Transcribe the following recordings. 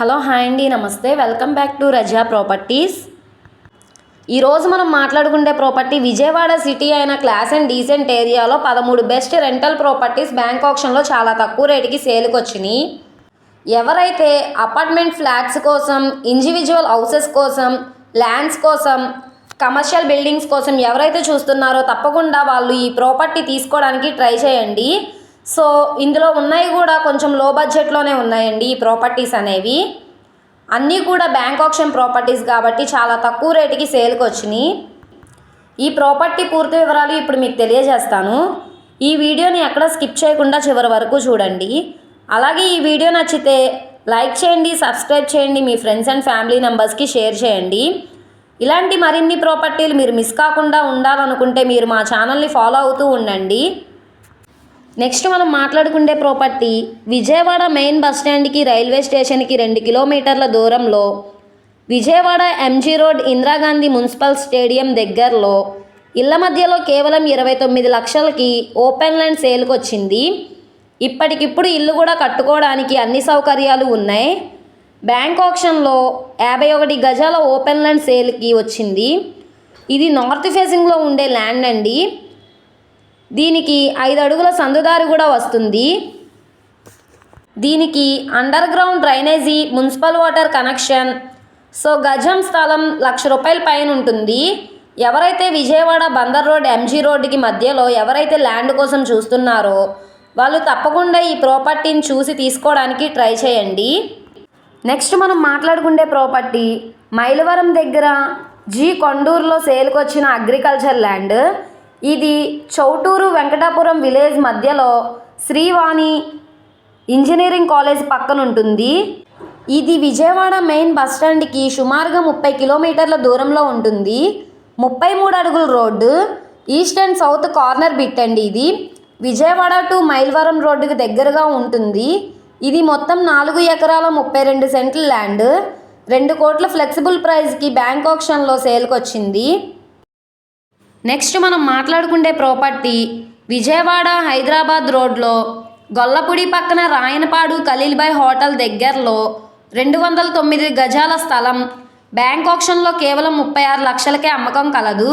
Hello hi అండి నమస్తే. Welcome back to Raza properties. ఈరోజు మనం మాట్లాడుకునే ప్రాపర్టీ విజయవాడ సిటీ అయిన క్లాస్ అండ్ డీసెంట్ ఏరియాలో పదమూడు బెస్ట్ రెంటల్ ప్రాపర్టీస్ బ్యాంక్ ఆప్షన్లో చాలా తక్కువ రేటుకి సేల్కి వచ్చినాయి. ఎవరైతే అపార్ట్మెంట్ ఫ్లాట్స్ కోసం ఇండివిజువల్ హౌసెస్ కోసం ల్యాండ్స్ కోసం కమర్షియల్ బిల్డింగ్స్ కోసం ఎవరైతే చూస్తున్నారో తప్పకుండా వాళ్ళు ఈ ప్రాపర్టీ తీసుకోవడానికి ట్రై చేయండి. సో ఇందులో ఉన్నాయి కూడా కొంచెం లో బడ్జెట్లోనే ఉన్నాయండి ఈ ప్రాపర్టీస్ అనేవి. అన్నీ కూడా బ్యాంక్ ఆప్షన్ ప్రాపర్టీస్ కాబట్టి చాలా తక్కువ రేటుకి సేల్కి వచ్చినాయి. ఈ ప్రాపర్టీ పూర్తి వివరాలు ఇప్పుడు మీకు తెలియజేస్తాను. ఈ వీడియోని ఎక్కడ స్కిప్ చేయకుండా చివరి వరకు చూడండి. అలాగే ఈ వీడియో నచ్చితే లైక్ చేయండి సబ్స్క్రైబ్ చేయండి మీ ఫ్రెండ్స్ అండ్ ఫ్యామిలీ మెంబర్స్కి షేర్ చేయండి. ఇలాంటి మరిన్ని ప్రాపర్టీలు మీరు మిస్ కాకుండా ఉండాలనుకుంటే మీరు మా ఛానల్ని ఫాలో అవుతూ ఉండండి. నెక్స్ట్ మనం మాట్లాడుకునే ప్రాపర్టీ విజయవాడ మెయిన్ బస్ స్టాండ్కి రైల్వే స్టేషన్కి రెండు కిలోమీటర్ల దూరంలో Vijayawada MG road Indira Gandhi municipal stadium దగ్గరలో ఇళ్ళ మధ్యలో కేవలం ఇరవై తొమ్మిది లక్షలకి ఓపెన్ ల్యాండ్ సేల్కి వచ్చింది ఇప్పటికిప్పుడు ఇల్లు కూడా కట్టుకోవడానికి అన్ని సౌకర్యాలు ఉన్నాయి. బ్యాంక్ ఆప్షన్లో యాభై ఒకటి గజాల ఓపెన్ ల్యాండ్ సేల్కి వచ్చింది. ఇది నార్త్ ఫేసింగ్లో ఉండే ల్యాండ్ అండి. దీనికి ఐదు అడుగుల సందుదారి కూడా వస్తుంది. దీనికి underground drainage municipal water connection. So గజం స్థలం లక్ష రూపాయల పైన ఉంటుంది. ఎవరైతే విజయవాడ బందర్ రోడ్ ఎంజీ రోడ్డుకి మధ్యలో ఎవరైతే ల్యాండ్ కోసం చూస్తున్నారో వాళ్ళు తప్పకుండా ఈ ప్రాపర్టీని చూసి తీసుకోవడానికి ట్రై చేయండి. నెక్స్ట్ మనం మాట్లాడుకునే ప్రాపర్టీ మైలవరం దగ్గర జీ కొండూరులో సేల్కి వచ్చిన అగ్రికల్చర్ ల్యాండ్. ఇది చౌటూరు వెంకటాపురం విలేజ్ మధ్యలో శ్రీవాణి ఇంజనీరింగ్ కాలేజ్ పక్కన ఉంటుంది ఇది విజయవాడ మెయిన్ బస్ స్టాండ్కి సుమారుగా ముప్పై కిలోమీటర్ల దూరంలో ఉంటుంది. ముప్పై మూడు అడుగుల road east and south corner bit అండి ఇది. విజయవాడ టు మైల్వరం రోడ్డుకి దగ్గరగా ఉంటుంది. ఇది మొత్తం నాలుగు ఎకరాల ముప్పై రెండు సెంట్ల ల్యాండ్. రెండు కోట్ల ఫ్లెక్సిబుల్ ప్రైస్కి బ్యాంక్ ఆప్షన్లో సేల్కి వచ్చింది నెక్స్ట్ మనం మాట్లాడుకునే ప్రాపర్టీ విజయవాడ హైదరాబాద్ రోడ్లో గొల్లపూడి పక్కన రాయనపాడు ఖలీల్బాయ్ హోటల్ దగ్గరలో రెండు వందల తొమ్మిది గజాల స్థలం. బ్యాంక్ ఆప్షన్లో కేవలం ముప్పై ఆరు లక్షలకే అమ్మకం కలదు.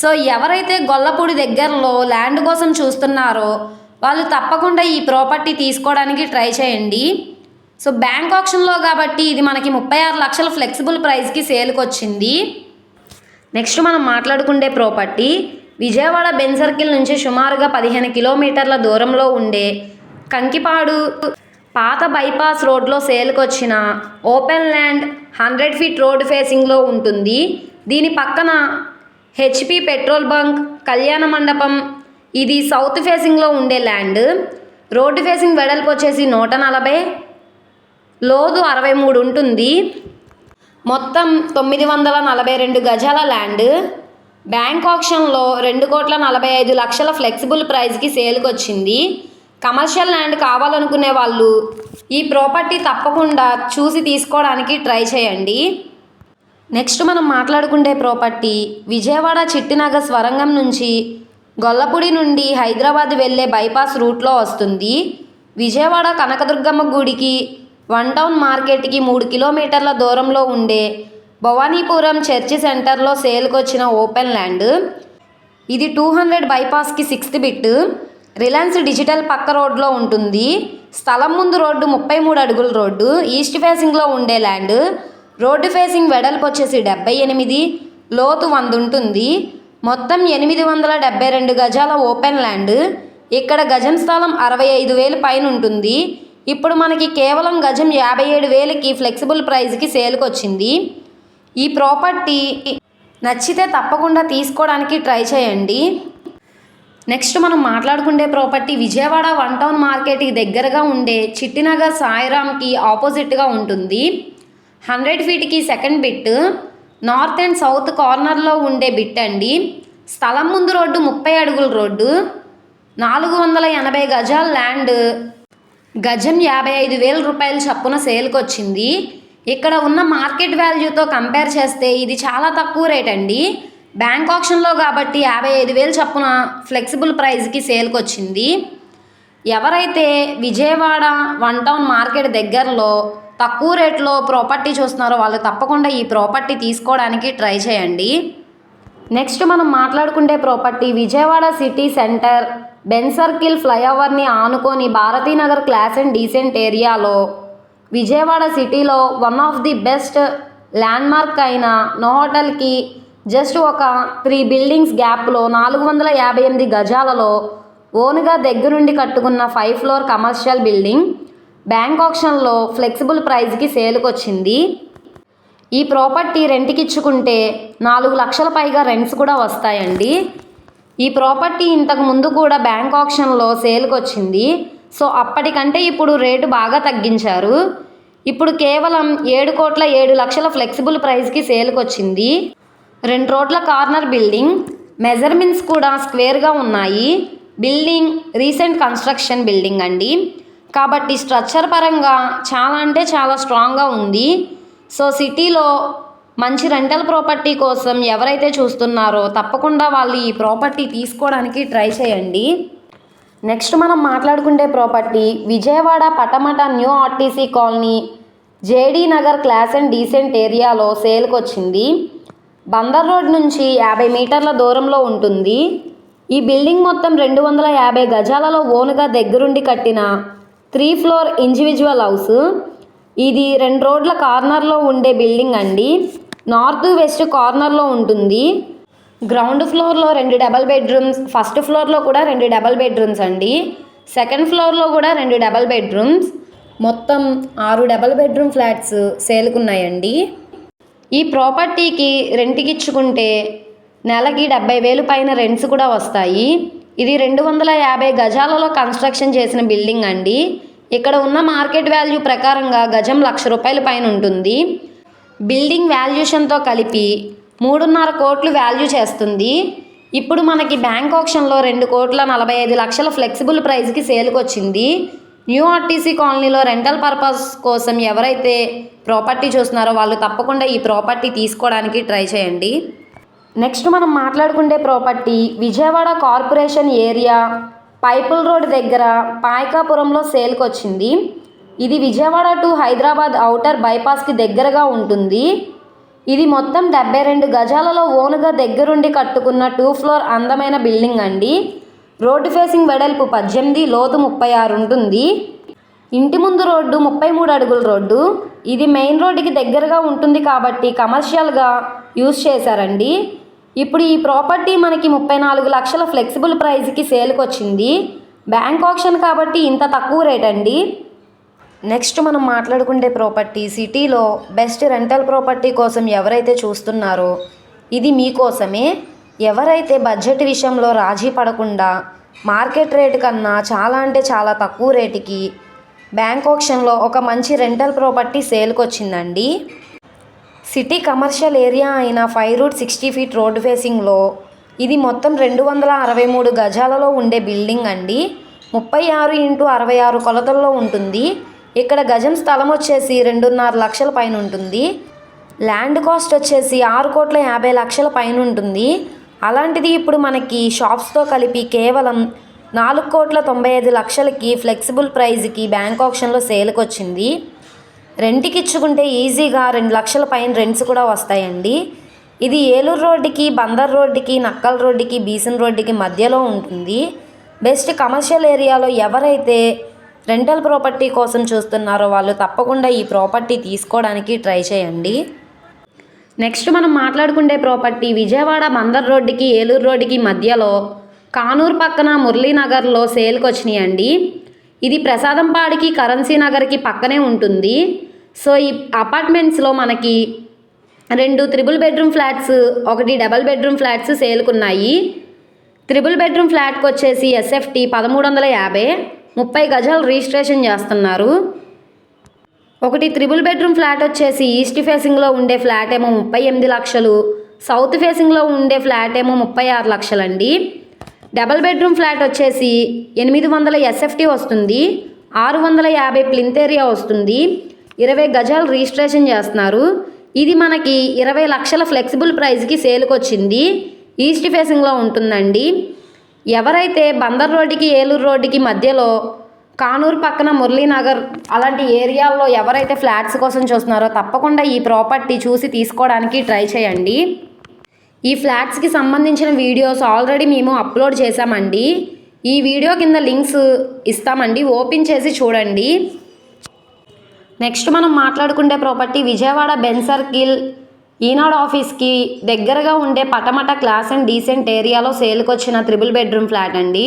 సో ఎవరైతే గొల్లపూడి దగ్గరలో ల్యాండ్ కోసం చూస్తున్నారో వాళ్ళు తప్పకుండా ఈ ప్రాపర్టీ తీసుకోవడానికి ట్రై చేయండి. సో బ్యాంక్ ఆప్షన్లో కాబట్టి ఇది మనకి ముప్పై ఆరు లక్షల ఫ్లెక్సిబుల్ ప్రైస్కి సేల్కి వచ్చింది నెక్స్ట్ మనం మాట్లాడుకుండే ప్రాపర్టీ విజయవాడ బెన్ సర్కిల్ నుంచి సుమారుగా పదిహేను కిలోమీటర్ల దూరంలో ఉండే కంకిపాడు పాత బైపాస్ రోడ్లో సేల్కి వచ్చిన open land hundred feet road ఫేసింగ్లో ఉంటుంది. దీని పక్కన హెచ్పి పెట్రోల్ బంక్ కళ్యాణ మండపం ఇది సౌత్ ఫేసింగ్లో ఉండే ల్యాండ్. రోడ్డు ఫేసింగ్ వెడల్పు వచ్చేసి నూట నలభై లోదు అరవై మూడు ఉంటుంది. మొత్తం తొమ్మిది వందల నలభై రెండు గజాల ల్యాండ్. బ్యాంక్ ఆప్షన్లో రెండు కోట్ల నలభై ఐదు లక్షల ఫ్లెక్సిబుల్ ప్రైస్కి సేల్కి వచ్చింది కమర్షియల్ ల్యాండ్ కావాలనుకునే వాళ్ళు ఈ ప్రాపర్టీ తప్పకుండా చూసి తీసుకోవడానికి ట్రై చేయండి. నెక్స్ట్ మనం మాట్లాడుకుంటే ప్రాపర్టీ విజయవాడ చిట్టినగర్ స్వరంగం నుంచి గొల్లపూడి నుండి హైదరాబాద్ వెళ్ళే బైపాస్ రూట్లో వస్తుంది. విజయవాడ కనకదుర్గమ్మ గుడికి వన్ టౌన్ మార్కెట్కి మూడు కిలోమీటర్ల దూరంలో ఉండే భవానీపురం చర్చి సెంటర్లో సేల్కి వచ్చిన ఓపెన్ ల్యాండ్. ఇది టూ హండ్రెడ్ బైపాస్కి సిక్స్త్ బిట్. రిలయన్స్ డిజిటల్ పక్క రోడ్లో ఉంటుంది. స్థలం ముందు రోడ్డు ముప్పై మూడు అడుగుల రోడ్డు. ఈస్ట్ ఫేసింగ్లో ఉండే ల్యాండ్. రోడ్డు ఫేసింగ్ వెడల్పు వచ్చేసి డెబ్బై ఎనిమిది. లోతు వంద ఉంటుంది మొత్తం ఎనిమిది వందల డెబ్బై రెండు గజాల ఓపెన్ ల్యాండ్. ఇక్కడ గజం స్థలం అరవై ఐదు వేలు పైన ఉంటుంది ఇప్పుడు మనకి కేవలం గజం యాభై ఏడు వేలకి ఫ్లెక్సిబుల్ ప్రైస్కి సేల్కి వచ్చింది ఈ ప్రాపర్టీ నచ్చితే తప్పకుండా తీసుకోవడానికి ట్రై చేయండి. నెక్స్ట్ మనం మాట్లాడుకునే ప్రాపర్టీ విజయవాడ వన్ టౌన్ మార్కెట్కి దగ్గరగా ఉండే చిట్టినగర్ సాయిరామ్కి ఆపోజిట్గా ఉంటుంది. Hundred ఫీట్కి second bit north and south కార్నర్లో ఉండే బిట్ అండి. స్థలం ముందు రోడ్డు ముప్పై అడుగుల రోడ్డు నాలుగు వందల ఎనభై గజాల ల్యాండ్ గజం యాభై ఐదు వేల రూపాయల చప్పున సేల్కి వచ్చింది ఇక్కడ ఉన్న మార్కెట్ వాల్యూతో కంపేర్ చేస్తే ఇది చాలా తక్కువ రేట్ అండి. బ్యాంక్ ఆప్షన్లో కాబట్టి యాభై ఐదు వేలు చప్పున ఫ్లెక్సిబుల్ ప్రైస్కి సేల్కి వచ్చింది ఎవరైతే విజయవాడ వన్ టౌన్ మార్కెట్ దగ్గరలో తక్కువ రేట్లో ప్రాపర్టీ చూస్తున్నారో వాళ్ళు తప్పకుండా ఈ ప్రాపర్టీ తీసుకోవడానికి ట్రై చేయండి. నెక్స్ట్ మనం మాట్లాడుకుంటే property Vijayawada city center Benz circle ఫ్లైఓవర్ని ఆనుకొని భారతీనగర్ క్లాస్ అండ్ డీసెంట్ ఏరియాలో విజయవాడ సిటీలో one of the best landmark అయిన నో హోటల్కి జస్ట్ ఒక త్రీ బిల్డింగ్స్ గ్యాప్లో నాలుగు వందల యాభై ఎనిమిది గజాలలో ఓన్గా దగ్గరుండి కట్టుకున్న five floor commercial building bank ఆప్షన్లో ఫ్లెక్సిబుల్ ప్రైస్కి సేలుకొచ్చింది. ఈ ప్రాపర్టీ రెంట్కి ఇచ్చుకుంటే నాలుగు లక్షల పైగా రెంట్స్ కూడా వస్తాయండి. ఈ ప్రాపర్టీ ఇంతకు ముందు కూడా బ్యాంక్ ఆప్షన్లో సేల్కి వచ్చింది సో అప్పటికంటే ఇప్పుడు రేటు బాగా తగ్గించారు. ఇప్పుడు కేవలం ఏడు కోట్ల ఏడు లక్షల ఫ్లెక్సిబుల్ ప్రైస్కి సేల్కి వచ్చింది రెండు రోడ్ల కార్నర్ బిల్డింగ్ మెజర్మెంట్స్ కూడా స్క్వేర్గా ఉన్నాయి. బిల్డింగ్ రీసెంట్ కన్స్ట్రక్షన్ బిల్డింగ్ అండి. కాబట్టి స్ట్రక్చర్ పరంగా చాలా అంటే చాలా స్ట్రాంగ్గా ఉంది. సో సిటీలో మంచి రెంటల్ ప్రాపర్టీ కోసం ఎవరైతే చూస్తున్నారో తప్పకుండా వాళ్ళు ఈ ప్రాపర్టీ తీసుకోవడానికి ట్రై చేయండి. నెక్స్ట్ మనం మాట్లాడుకుంటే property Vijayawada Patamata new RTC colony JD Nagar class and decent ఏరియాలో సేల్కి వచ్చింది. బందర్ రోడ్ నుంచి యాభై మీటర్ల దూరంలో ఉంటుంది. ఈ బిల్డింగ్ మొత్తం రెండు వందల యాభై గజాలలో ఓనుగా దగ్గరుండి కట్టిన త్రీ ఫ్లోర్ ఇండివిజువల్ హౌస్ ఇది రెండు రోడ్ల కార్నర్లో ఉండే బిల్డింగ్ అండి. నార్త్ వెస్ట్ కార్నర్లో ఉంటుంది. గ్రౌండ్ ఫ్లోర్లో రెండు డబల్ బెడ్రూమ్స్ ఫస్ట్ ఫ్లోర్లో కూడా రెండు డబల్ బెడ్రూమ్స్ అండి. సెకండ్ ఫ్లోర్లో కూడా రెండు డబల్ బెడ్రూమ్స్ మొత్తం ఆరు డబల్ బెడ్రూమ్ ఫ్లాట్స్ సేల్కున్నాయండి ఈ ప్రాపర్టీకి రెంట్కి ఇచ్చుకుంటే నెలకి డెబ్బై వేలు పైన రెంట్స్ కూడా వస్తాయి. ఇది రెండు వందల యాభై గజాలలో కన్స్ట్రక్షన్ చేసిన బిల్డింగ్ అండి. ఇక్కడ ఉన్న మార్కెట్ వాల్యూ ప్రకారంగా గజం లక్ష రూపాయల పైన ఉంటుంది. బిల్డింగ్ వాల్యుయేషన్తో కలిపి మూడున్నర కోట్లు వాల్యూ చేస్తుంది. ఇప్పుడు మనకి బ్యాంక్ ఆప్షన్లో రెండు కోట్ల నలభై ఐదు లక్షల ఫ్లెక్సిబుల్ ప్రైస్కి సేల్కి వచ్చింది న్యూ ఆర్టీసీ కాలనీలో రెంటల్ పర్పస్ కోసం ఎవరైతే ప్రాపర్టీ చూస్తున్నారో వాళ్ళు తప్పకుండా ఈ ప్రాపర్టీ తీసుకోవడానికి ట్రై చేయండి. నెక్స్ట్ మనం మాట్లాడుకుంటే property Vijayawada corporation area Pipula road దగ్గర పాయకాపురంలో సేల్కి వచ్చింది ఇది విజయవాడ టు హైదరాబాద్ ఔటర్ బైపాస్కి దగ్గరగా ఉంటుంది. ఇది మొత్తం డెబ్బై రెండు గజాలలో ఓనుగా దగ్గరుండి కట్టుకున్న టూ ఫ్లోర్ అందమైన బిల్డింగ్ అండి. రోడ్డు ఫేసింగ్ వెడల్పు పద్దెనిమిది లోతు ముప్పై ఆరు ఉంటుంది. ఇంటి ముందు రోడ్డు ముప్పై మూడు అడుగుల రోడ్డు. ఇది మెయిన్ రోడ్డుకి దగ్గరగా ఉంటుంది కాబట్టి కమర్షియల్గా యూజ్ చేశారండి. ఇప్పుడు ఈ ప్రాపర్టీ మనకి ముప్పై నాలుగు లక్షల ఫ్లెక్సిబుల్ ప్రైస్కి సేల్కి వచ్చింది బ్యాంక్ ఆప్షన్ కాబట్టి ఇంత తక్కువ రేట్ అండి నెక్స్ట్ మనం మాట్లాడుకుంటే ప్రాపర్టీ సిటీలో బెస్ట్ రెంటల్ ప్రాపర్టీ కోసం ఎవరైతే చూస్తున్నారో ఇది మీకోసమే. ఎవరైతే బడ్జెట్ విషయంలో రాజీ పడకుండా మార్కెట్ రేటు కన్నా చాలా అంటే చాలా తక్కువ రేటుకి బ్యాంక్ ఆప్షన్లో ఒక మంచి రెంటల్ ప్రాపర్టీ సేల్కి వచ్చిందండి. సిటీ కమర్షియల్ ఏరియా అయిన five route sixty feet road ఫేసింగ్లో ఇది మొత్తం రెండు వందల అరవై మూడు గజాలలో ఉండే బిల్డింగ్ అండి. ముప్పై ఆరు ఇంటూ అరవై ఆరు కొలతల్లో ఉంటుంది. ఇక్కడ గజం స్థలం వచ్చేసి రెండున్నర లక్షల పైన ఉంటుంది. ల్యాండ్ కాస్ట్ వచ్చేసి ఆరు కోట్ల యాభై లక్షల పైన ఉంటుంది. అలాంటిది ఇప్పుడు మనకి షాప్స్తో కలిపి కేవలం నాలుగు కోట్ల తొంభై ఐదు లక్షలకి ఫ్లెక్సిబుల్ ప్రైజ్కి బ్యాంక్ ఆప్షన్లో సేల్కి వచ్చింది. రెంట్కి ఇచ్చుకుంటే ఈజీగా రెండు లక్షల పైన రెంట్స్ కూడా వస్తాయండి. ఇది ఏలూరు రోడ్డుకి బందర్ రోడ్డుకి నక్కల్ రోడ్డుకి బీసన్ రోడ్డుకి మధ్యలో ఉంటుంది. బెస్ట్ కమర్షియల్ ఏరియాలో ఎవరైతే రెంటల్ ప్రాపర్టీ కోసం చూస్తున్నారో వాళ్ళు తప్పకుండా ఈ ప్రాపర్టీ తీసుకోవడానికి ట్రై చేయండి. నెక్స్ట్ మనం మాట్లాడుకునే ప్రాపర్టీ విజయవాడ బందర్ రోడ్డుకి ఏలూరు రోడ్డుకి మధ్యలో కానూరు పక్కన మురళీనగర్లో సేల్కి వచ్చినాయండి. ఇది ప్రసాదంపాడికి కరెన్సీ నగర్కి పక్కనే ఉంటుంది. సో ఈ అపార్ట్మెంట్స్లో మనకి రెండు త్రిబుల్ బెడ్రూమ్ ఫ్లాట్స్ ఒకటి డబల్ బెడ్రూమ్ ఫ్లాట్స్ సేల్కున్నాయి. త్రిబుల్ బెడ్రూమ్ ఫ్లాట్కి వచ్చేసి ఎస్ఎఫ్టీ పదమూడు వందల యాభై. ముప్పై గజాలు రిజిస్ట్రేషన్ చేస్తున్నారు. ఒకటి త్రిబుల్ బెడ్రూమ్ ఫ్లాట్ వచ్చేసి ఈస్ట్ ఫేసింగ్లో ఉండే ఫ్లాట్ ఏమో ముప్పై ఎనిమిది లక్షలు సౌత్ ఫేసింగ్లో ఉండే ఫ్లాట్ ఏమో ముప్పై ఆరు లక్షలండి. డబల్ బెడ్రూమ్ ఫ్లాట్ వచ్చేసి ఎనిమిది వందల ఎస్ఎఫ్టీ వస్తుంది ఆరు వందల యాభై ప్లింత్ ఏరియా వస్తుంది ఇరవై గజాలు రిజిస్ట్రేషన్ చేస్తున్నారు. ఇది మనకి ఇరవై లక్షల ఫ్లెక్సిబుల్ ప్రైస్కి సేల్కి వచ్చింది ఈస్ట్ ఫేసింగ్లో ఉంటుందండి. ఎవరైతే బందర్ రోడ్డుకి ఏలూరు రోడ్డుకి మధ్యలో కానూరు పక్కన మురళీనగర్ అలాంటి ఏరియాల్లో ఎవరైతే ఫ్లాట్స్ కోసం చూస్తున్నారో తప్పకుండా ఈ ప్రాపర్టీ చూసి తీసుకోవడానికి ట్రై చేయండి. ఈ ఫ్లాట్స్కి సంబంధించిన వీడియోస్ ఆల్రెడీ మేము అప్లోడ్ చేశామండి. ఈ వీడియో కింద లింక్స్ ఇస్తామండి. ఓపెన్ చేసి చూడండి. నెక్స్ట్ మనం మాట్లాడుకుంటే ప్రాపర్టీ విజయవాడ బెన్సర్కిల్ ఈనాడు ఆఫీస్కి దగ్గరగా ఉండే పటమట క్లాస్ అండ్ డీసెంట్ ఏరియాలో సేల్కి వచ్చిన త్రిబుల్ బెడ్రూమ్ ఫ్లాట్ అండి.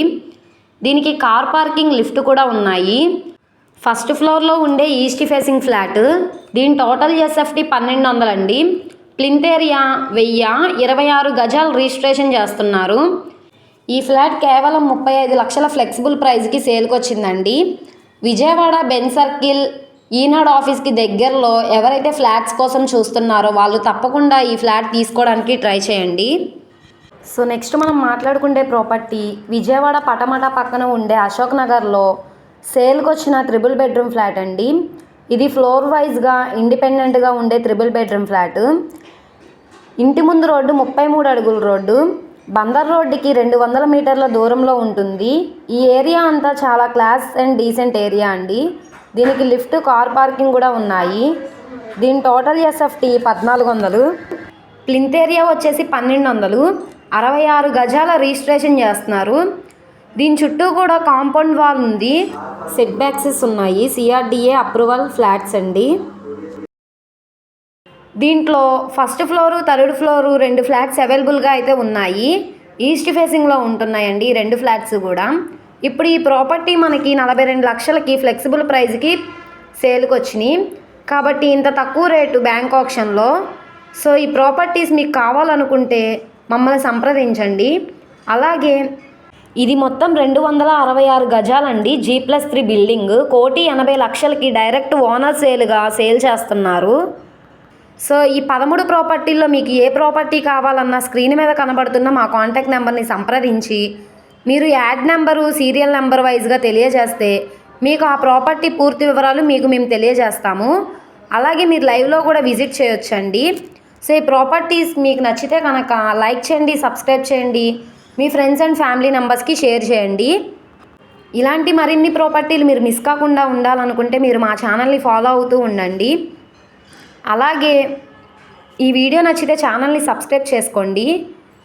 దీనికి కార్ పార్కింగ్ లిఫ్ట్ కూడా ఉన్నాయి. ఫస్ట్ ఫ్లోర్లో ఉండే ఈస్ట్ ఫేసింగ్ ఫ్లాట్. దీని టోటల్ ఎస్ఎఫ్టీ పన్నెండు వందలండి ప్లింత్ ఏరియా వెయ్యి ఇరవై ఆరు గజాలు రిజిస్ట్రేషన్ చేస్తున్నారు. ఈ ఫ్లాట్ కేవలం ముప్పై ఐదు లక్షల ఫ్లెక్సిబుల్ ప్రైస్కి సేల్కి వచ్చిందండి విజయవాడ బెన్ సర్కిల్ ఈనాడు ఆఫీస్కి దగ్గరలో ఎవరైతే ఫ్లాట్స్ కోసం చూస్తున్నారో వాళ్ళు తప్పకుండా ఈ ఫ్లాట్ తీసుకోవడానికి ట్రై చేయండి. సో నెక్స్ట్ మనం మాట్లాడుకుంటే ప్రాపర్టీ విజయవాడ పటమట పక్కన ఉండే అశోక్ నగర్లో సేల్కి వచ్చిన త్రిబుల్ బెడ్రూమ్ ఫ్లాట్ అండి. ఇది ఫ్లోర్ వైజ్గా ఇండిపెండెంట్గా ఉండే త్రిబుల్ బెడ్రూమ్ ఫ్లాట్. ఇంటి ముందు రోడ్డు ముప్పై మూడు అడుగుల రోడ్డు. బందర్ రోడ్డుకి రెండు వందల మీటర్ల దూరంలో ఉంటుంది. ఈ ఏరియా అంతా చాలా క్లాస్ అండ్ డీసెంట్ ఏరియా అండి. దీనికి లిఫ్ట్ కార్ పార్కింగ్ కూడా ఉన్నాయి. దీని టోటల్ ఎస్ఎఫ్టీ పద్నాలుగు వందలు. ప్లింత్ ఏరియా వచ్చేసి పన్నెండు వందలు. అరవై ఆరు గజాల రిజిస్ట్రేషన్ చేస్తున్నారు. దీని చుట్టూ కూడా కాంపౌండ్ వాల్ ఉంది. సెట్ బ్యాక్సెస్ ఉన్నాయి. సిఆర్డిఏ అప్రూవల్ ఫ్లాట్స్ అండి. దీంట్లో ఫస్ట్ ఫ్లోరు థర్డ్ ఫ్లోరు రెండు ఫ్లాట్స్ అవైలబుల్గా అయితే ఉన్నాయి. ఈస్ట్ ఫేసింగ్లో ఉంటున్నాయండి రెండు ఫ్లాట్స్ కూడా. ఇప్పుడు ఈ ప్రాపర్టీ మనకి నలభై రెండు లక్షలకి ఫ్లెక్సిబుల్ ప్రైస్కి సేల్కి వచ్చినాయి కాబట్టి ఇంత తక్కువ రేటు బ్యాంక్ ఆప్షన్లో. సో ఈ ప్రాపర్టీస్ మీకు కావాలనుకుంటే మమ్మల్ని సంప్రదించండి. అలాగే ఇది మొత్తం రెండు వందల అరవై ఆరు గజాలండి. G plus three building. కోటి ఎనభై లక్షలకి డైరెక్ట్ ఓనర్ సేల్గా సేల్ చేస్తున్నారు. సో ఈ పదమూడు ప్రాపర్టీల్లో మీకు ఏ ప్రాపర్టీ కావాలన్నా స్క్రీన్ మీద కనబడుతున్న మా కాంటాక్ట్ నెంబర్ని సంప్రదించి మీరు యాడ్ నెంబరు సీరియల్ నెంబర్ వైజ్గా తెలియజేస్తే మీకు ఆ ప్రాపర్టీ పూర్తి వివరాలు మీకు మేము తెలియజేస్తాము. అలాగే మీరు లైవ్లో కూడా విజిట్ చేయొచ్చండి. సో ఈ ప్రాపర్టీస్ మీకు నచ్చితే కనుక లైక్ చేయండి సబ్స్క్రైబ్ చేయండి. మీ ఫ్రెండ్స్ అండ్ ఫ్యామిలీ మెంబర్స్కి షేర్ చేయండి. ఇలాంటి మరిన్ని ప్రాపర్టీలు మీరు మిస్ కాకుండా ఉండాలనుకుంటే మీరు మా ఛానల్ని ఫాలో అవుతూ ఉండండి. అలాగే ఈ వీడియో నచ్చితే ఛానల్ని సబ్స్క్రైబ్ చేసుకోండి.